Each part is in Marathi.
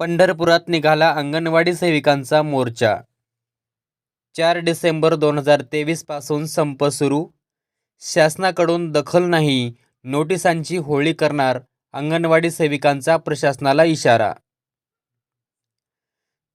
पंढरपुरात निघाला अंगणवाडी सेविकांचा मोर्चा. चार डिसेंबर दोन हजार तेवीसपासून संप सुरू. शासनाकडून दखल नाही नोटिसांची होळी करणार अंगणवाडी सेविकांचा प्रशासनाला इशारा.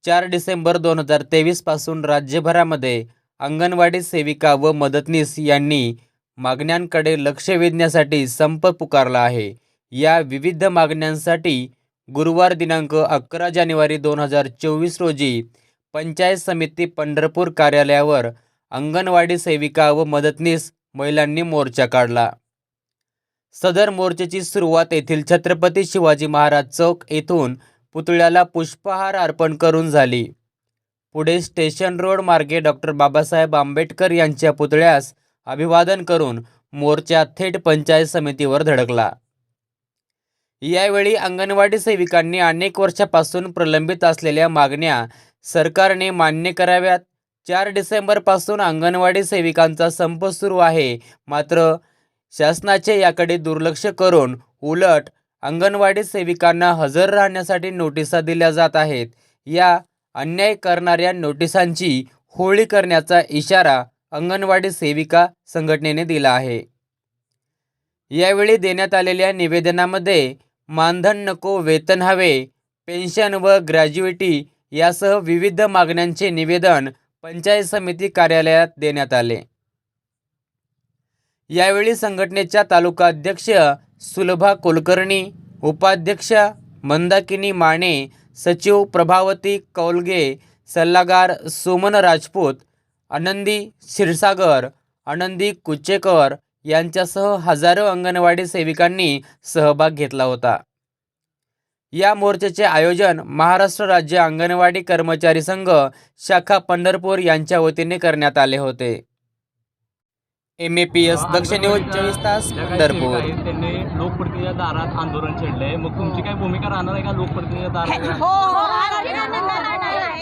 चार डिसेंबर दोन हजार तेवीसपासून राज्यभरामध्ये अंगणवाडी सेविका व मदतनीस यांनी मागण्यांकडे लक्ष वेधण्यासाठी संप पुकारला आहे. या विविध मागण्यांसाठी गुरुवार दिनांक अकरा जानेवारी दोन हजार चोवीस रोजी पंचायत समिती पंढरपूर कार्यालयावर अंगणवाडी सेविका व मदतनीस महिलांनी मोर्चा काढला. सदर मोर्चाची सुरुवात येथील छत्रपती शिवाजी महाराज चौक येथून पुतळ्याला पुष्पहार अर्पण करून झाली. पुढे स्टेशन रोड मार्गे डॉक्टर बाबासाहेब आंबेडकर यांच्या पुतळ्यास अभिवादन करून मोर्चा थेट पंचायत समितीवर धडकला. यावेळी अंगणवाडी सेविकांनी अनेक वर्षापासून प्रलंबित असलेल्या मागण्या सरकारने मान्य कराव्यात. चार डिसेंबरपासून अंगणवाडी सेविकांचा संप सुरू आहे. मात्र शासनाचे याकडे दुर्लक्ष करून उलट अंगणवाडी सेविकांना हजर राहण्यासाठी नोटिसा दिल्या जात आहेत. या अन्याय करणाऱ्या नोटिसांची होळी करण्याचा इशारा अंगणवाडी सेविका संघटनेने दिला आहे. यावेळी देण्यात आलेल्या निवेदनामध्ये मानधन नको वेतन हवे पेन्शन व ग्रॅज्युएटी यासह विविध मागण्यांचे निवेदन पंचायत समिती कार्यालयात देण्यात आले. यावेळी संघटनेच्या तालुका अध्यक्ष सुलभा कुलकर्णी उपाध्यक्ष मंदाकिनी माने सचिव प्रभावती कौलगे सल्लागार सुमन राजपूत आनंदी क्षीरसागर आनंदी कुचेकर यांच्यासह हजारो अंगणवाडी सेविकांनी सहभाग घेतला होता. या मोर्चाचे आयोजन महाराष्ट्र राज्य अंगणवाडी कर्मचारी संघ शाखा पंढरपूर यांच्या वतीने करण्यात आले होते. M A P S Daksh news चोवीस तास पंढरपूर. त्यांनी लोकप्रतिनिधीच्या दारात आंदोलन छेडलंय मग तुमची काय भूमिका राहणार आहे का लोकप्रतिनिधीच्या दारात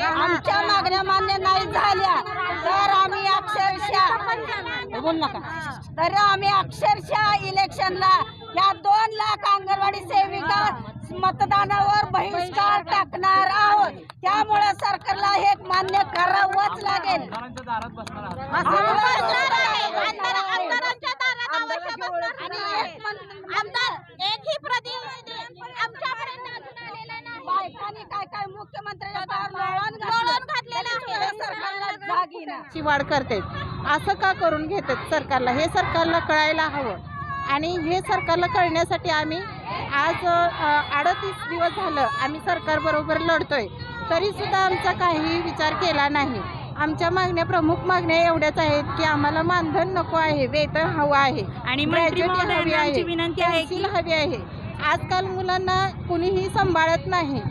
आमच्या मागण्या मान्य नाही झाल्या. तर आम्ही अक्षरशः बोल नका तर आम्ही अक्षरशः इलेक्शनला या दोन लाख अंगणवाडी सेविका मतदानावर बहिष्कार टाकणार आहोत. त्यामुळे सरकारला हे मान्य करावंच लागेल. आमदारांच्या दारात बसणार आहात. आम्ही बसणार आहे. आमदार- आमदारांच्या दारात अवश्य बसणार आणि एक मन- आमदार एकही प्रतिनिधी आमच्यापर्यंत अजून आलेला नाही. बायकांनी काय काय मुख्यमंत्र्यांच्या ची वाढ करते. असं का करून घेतात सरकारला? हे सरकारला कळायला हवं. आणि हे सरकारला कळण्यासाठी आम्ही आज अडतीस दिवस झालं आम्ही सरकारबरोबर लढतोय. तरीसुद्धा आमचा काही विचार केला नाही. आमच्या मागण्या प्रमुख मागण्या एवढ्याच आहेत की आम्हाला मानधन नको आहे वेतन हवं आहे आणि आहे. विनंती हवी आहे. आजकाल मुलांना कुणीही सांभाळत नाही.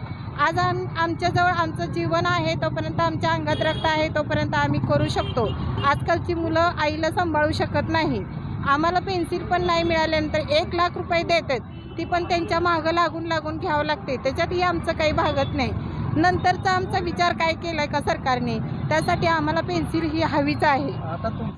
आज आम आमच्याजवळ आमचं जीवन आहे तोपर्यंत आमच्या अंगात रक्त आहे तोपर्यंत आम्ही करू शकतो. आजकालची मुलं आईला सांभाळू शकत नाही आम्हाला पेन्सिल पण नाही मिळाल्यानंतर एक लाख रुपये देतात. ती पण त्यांच्या मागं लागून लागून घ्यावं लागते. त्याच्यातही आमचं काही भागत नाही. नंतरचा आमचा विचार काय केलाय का सरकारने? त्यासाठी आम्हाला पेन्सिल ही हवीच आहे. आता